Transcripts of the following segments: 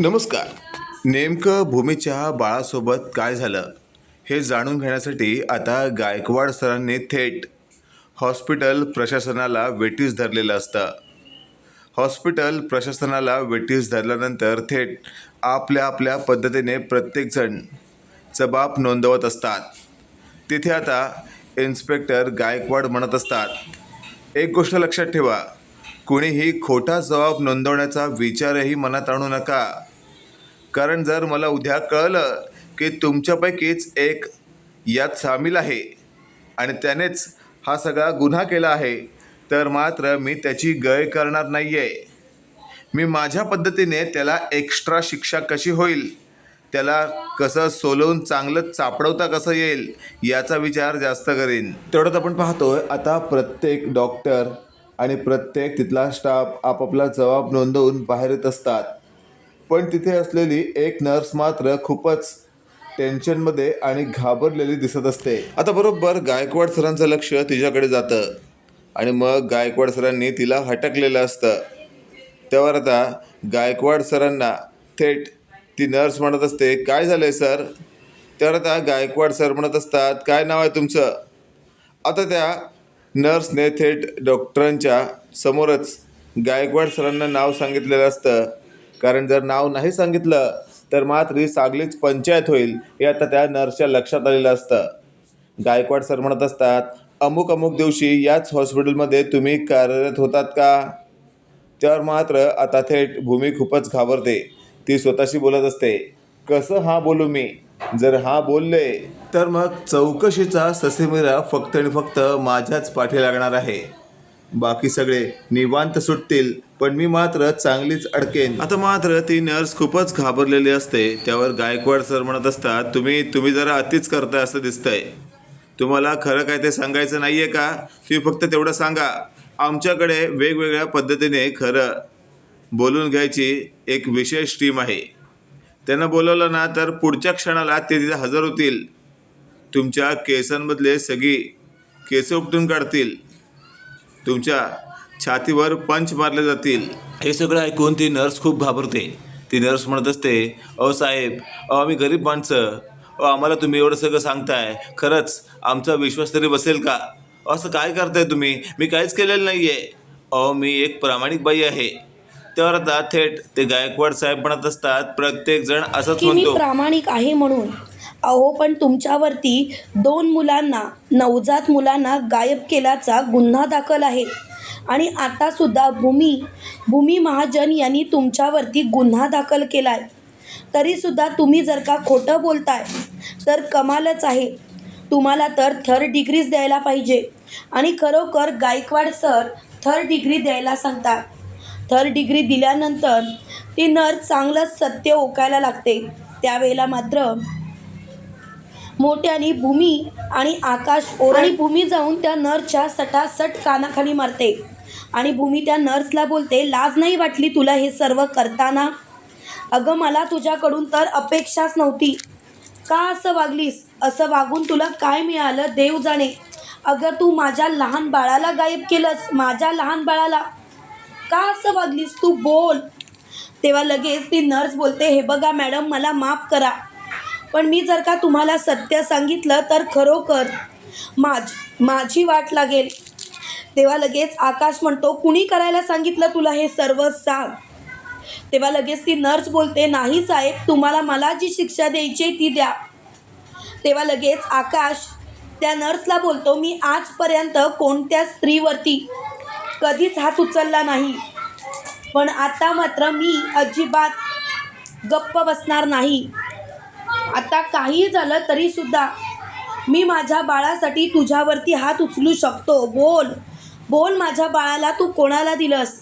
नमस्कार. नेमकं भूमीच्या बाळासोबत काय झालं हे जाणून घेण्यासाठी आता गायकवाड सरांनी थेट हॉस्पिटल प्रशासनाला वेटीस धरलेलं असतं. हॉस्पिटल प्रशासनाला वेटीस धरल्यानंतर थेट आपल्या आपल्या पद्धतीने प्रत्येकजण जबाब नोंदवत असतात. तिथे आता इन्स्पेक्टर गायकवाड म्हणत असतात एक गोष्ट लक्षात ठेवा कुणीही खोटा जबाब नोंदवण्याचा विचारही मनात आणू नका. कारण जर मला उद्या कळलं की तुमच्यापैकीच एक यात सामील आहे आणि त्यानेच हा सगळा गुन्हा केला आहे तर मात्र मी त्याची गय करणार नाही आहे मी माझ्या पद्धतीने त्याला एक्स्ट्रा शिक्षा कशी होईल? त्याला कसं सोलवून चांगलं चापडवता कसं येईल? याचा विचार जास्त करीन. तेवढंच आपण पाहतोय आता प्रत्येक डॉक्टर आणि प्रत्येक तिथला स्टाफ आपापला जबाब नोंदवून बाहेर येत असतात. पण तिथे असलेली एक नर्स मात्र खूपच टेन्शनमध्ये आणि घाबरलेली दिसत असते. आता बरोबर गायकवाड सरांचं लक्ष तिच्याकडे जातं. आणि मग गायकवाड सरांनी तिला हटकलेलं असतं. तेव्हा आता गायकवाड सरांना थेट ती नर्स म्हणत असते काय झालं आहे सर? त्यावर आता गायकवाड सर म्हणत असतात काय नाव आहे तुमचं? आता त्या नर्सने थेट डॉक्टरांच्या समोरच गायकवाड सरांना नाव सांगितलेलं असतं. कारण जर नाव नाही सांगितलं तर मात्र ही सागलीच पंचायत होईल हे आता त्या नर्सच्या लक्षात आलेलं असतं. गायकवाड सर म्हणत असतात अमुक अमुक दिवशी याच हॉस्पिटलमध्ये तुम्ही कार्यरत होतात का? त्यावर मात्र आता थेट भूमी खूपच घाबरते. ती स्वतःशी बोलत असते कसं हा बोलू मी? जर हा बोलले तर मग चौकशीचा ससेमिरा फक्त आणि फक्त माझ्याच पाठी लागणार आहे. बाकी सगळे निवांत सुटतील पण मी मात्र चांगलीच अडकेन. आता मात्र ती नर्स खूपच घाबरलेली असते. त्यावर गायकवाड सर म्हणत असतात तुम्ही तुम्ही जरा अतिच करताय असं दिसतंय. तुम्हाला खरं काय ते सांगायचं नाही आहे का? तुम्ही फक्त तेवढं सांगा. आमच्याकडे वेगवेगळ्या पद्धतीने खरं बोलून घ्यायची एक विशेष टीम आहे. त्यांना बोलवलं ना तर पुढच्या क्षणाला ते तिथे हजर होतील. तुमच्या केसांमधले सगळी केस उपटून काढतील. तुमच्या छातीवर पंच मारले जातील. हे सगळं ऐकून ती नर्स खूप घाबरते. ती नर्स म्हणत असते अहो साहेब अहो आम्ही गरीब माणसं. अहो आम्हाला तुम्ही एवढं सगळं सांगताय. खरंच आमचा विश्वास तरी बसेल का? असं काय करताय तुम्ही? मी काहीच केलेलं नाही आहे अहो मी एक प्रामाणिक बाई आहे. त्यावर आता थेट ते गायकवाड साहेब म्हणत असतात प्रत्येक जण असंच की मी म्हणतो. प्रामाणिक आहे म्हणून. अहो पण तुमच्यावरती दोन मुलांना नवजात मुलांना गायब केल्याचा गुन्हा दाखल आहे. आणि आतासुद्धा भूमी भूमी महाजन यांनी तुमच्यावरती गुन्हा दाखल केला आहे तरीसुद्धा तुम्ही जर का खोटं बोलताय तर कमालच आहे. तुम्हाला तर थर्ड डिग्रीज द्यायला पाहिजे. आणि खरोखर गायकवाड सर थर्ड डिग्री द्यायला सांगतात. थर्ड डिग्री दिल्यानंतर ती नर चांगलंच सत्य ओकायला लागते. त्यावेळेला मात्र मोठ्याने भूमी आणि आकाश ओर आणि भूमी जाऊन त्या नरच्या सटासट कानाखाली मारते. आणि भूमी त्या नर्सला बोलते लाज नाही वाटली तुला हे सर्व करताना? अगं मला तुझ्याकडून तर अपेक्षाच नव्हती. का असं वागलीस? असं वागून तुला काय मिळालं? देव जाणे. अगं तू माझ्या लहान बाळाला गायब केलंस माझ्या लहान बाळाला. का असं वागलीस? तू बोल. तेव्हा लगेच ती नर्स बोलते हे बघा मॅडम मला माफ करा. पण मी जर का तुम्हाला सत्य सांगितलं तर खरोखर माझ माझी वाट लागेल. तेव्हा लगेच आकाश म्हणतो कुणी करायला सांगितलं तुला हे सर्व सांग? तेव्हा लगेच ती नर्स बोलते नाही साहेब तुम्हाला मला जी शिक्षा द्यायची आहे ती द्या. तेव्हा लगेच आकाश त्या नर्सला बोलतो मी आजपर्यंत कोणत्या स्त्रीवरती कधीच हात उचलला नाही पण आता मात्र मी अजिबात गप्प बसणार नाही. आता काही झालं तरीसुद्धा मी माझ्या बाळासाठी तुझ्यावरती हात उचलू शकतो. बोल. बोल माझ्या बाळाला तू कोणाला दिलंस?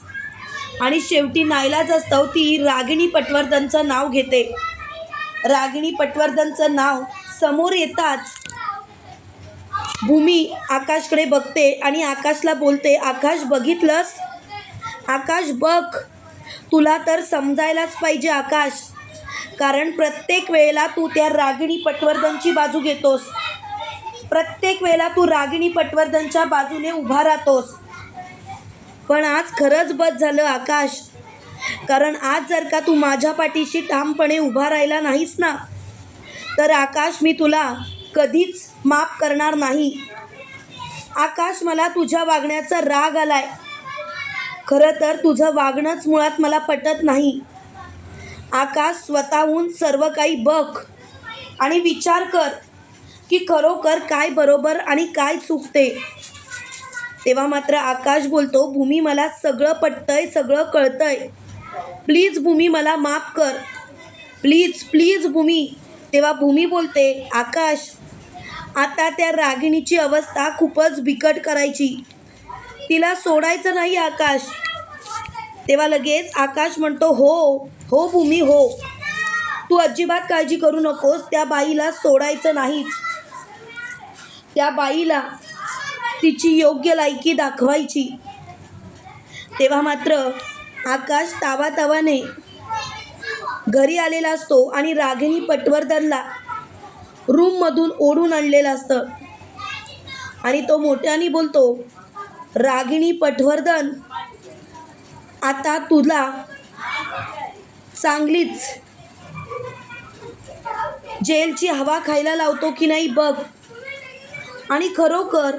आणि शेवटी नाईलाज असतो ती रागिणी पटवर्धनचं नाव घेते. रागिणी पटवर्धनचं नाव समोर येताच भूमी आकाशकडे बघते आणि आकाशला बोलते आकाश बघितलंस? आकाश बघ. तुला तर समजायलाच पाहिजे आकाश. कारण प्रत्येक वेळेला तू त्या रागिणी पटवर्धनची बाजू घेतोस. प्रत्येक वेळेला तू रागिणी पटवर्धनच्या बाजूने उभा राहतोस. पण आज खरंच बस झालं आकाश. कारण आज जर का तू माझ्या पाठीशी ठामपणे उभा राहिला नाहीस ना तर आकाश मी तुला कधीच माफ करणार नाही. आकाश मला तुझ्या वागण्याचा राग आलाय. खरं तर तुझं वागणंच मुळात मला पटत नाही. आकाश स्वतःहून सर्व काही बघ आणि विचार कर. की खरोखर काय बरोबर आणि काय चुकते? तेव्हा मात्र आकाश बोलतो भूमी मला सगळं पटतंय सगळं कळतंय. प्लीज भूमी मला माफ कर. Please please Bhumi. तेव्हा भूमी बोलते आकाश आता त्या रागिणीची अवस्था खूपच बिकट करायची. तिला सोडायचं नाही आकाश. तेव्हा लगेच आकाश म्हणतो हो हो भूमी हो. तू अजिबात काळजी करू नकोस त्या बाईला सोडायचं नाहीच. त्या बाईला तिची योग्य लायकी दाखवायची. तेव्हा मात्र आकाश तावातावाने घरी आलेला असतो आणि रागिणी पटवर्धनला रूममधून ओढून आणलेलं असतं. आणि तो मोठ्याने बोलतो रागिणी पटवर्धन आता तुला चांगलीच जेलची हवा खायला लावतो की नाही बघ. आणि खरोखर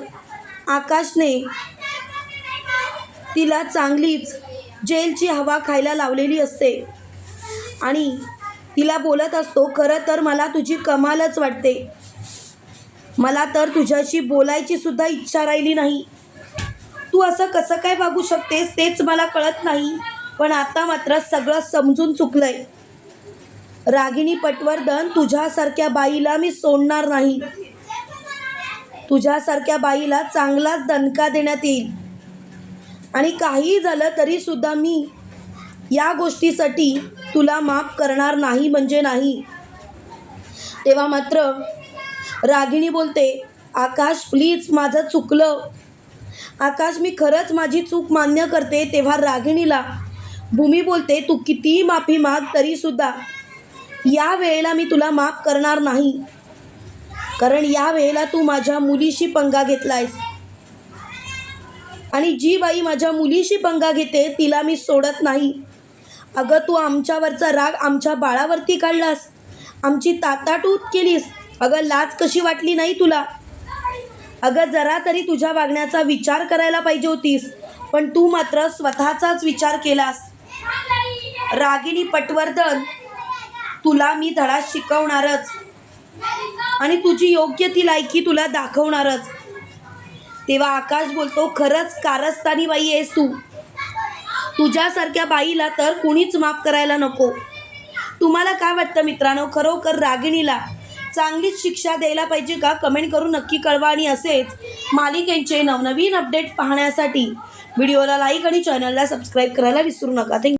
आकाशने तिला चांगलीच जेलची हवा खायला लावलेली असते. आणि तिला बोलत असतो खरं तर मला तुझी कमालच वाटते. मला तर तुझ्याशी बोलायची सुद्धा इच्छा राहिली नाही. तू असं कसं काय वागू शकतेस तेच मला कळत नाही पण आता मात्र सगळं समजून चुकलंय. रागिणी पटवर्धन तुझ्यासारख्या बाईला मी सोडणार नाही. तुझ्यासारख्या बाईला चांगलाच दणका देण्यात येईल. आणि काहीही झालं तरीसुद्धा मी या गोष्टीसाठी तुला माफ करणार नाही म्हणजे नाही. तेव्हा मात्र रागिणी बोलते आकाश प्लीज माझं चुकलं. आकाश मी खरंच माझी चूक मान्य करते. तेव्हा रागिणीला भूमी बोलते तू कितीही माफी माग तरीसुद्धा या वेळेला मी तुला माफ करणार नाही. कारण या वेळेला तू माझ्या मुलीशी पंगा घेतलायस. आणि जी बाई माझ्या मुलीशी पंगा घेते तिला मी सोडत नाही. अगं तू आमच्यावरचा राग आमच्या बाळावरती काढलास. आमची ताताटूत केलीस. अगं लाज कशी वाटली नाही तुला? अगं जरा तरी तुझ्या वागण्याचा विचार करायला पाहिजे होतीस पण तू मात्र स्वतःचाच विचार केलास. रागिणी पटवर्धन तुला मी धडा शिकवणारच. आणि तुझी योग्य ती लायकी तुला दाखवणारच. तेव्हा आकाश बोलतो खरंच कारस्थानी बाई आहेस तू. तुझ्यासारख्या बाईला तर कुणीच माफ करायला नको. तुम्हाला काय वाटतं मित्रांनो? खरोखर रागिणीला चांगलीच शिक्षा द्यायला पाहिजे का? कमेंट करून नक्की कळवा आणि असेच मालिकेंचे नवनवीन अपडेट पाहण्यासाठी व्हिडिओला लाईक आणि चॅनलला सबस्क्राईब करायला विसरू नका. थँक्यू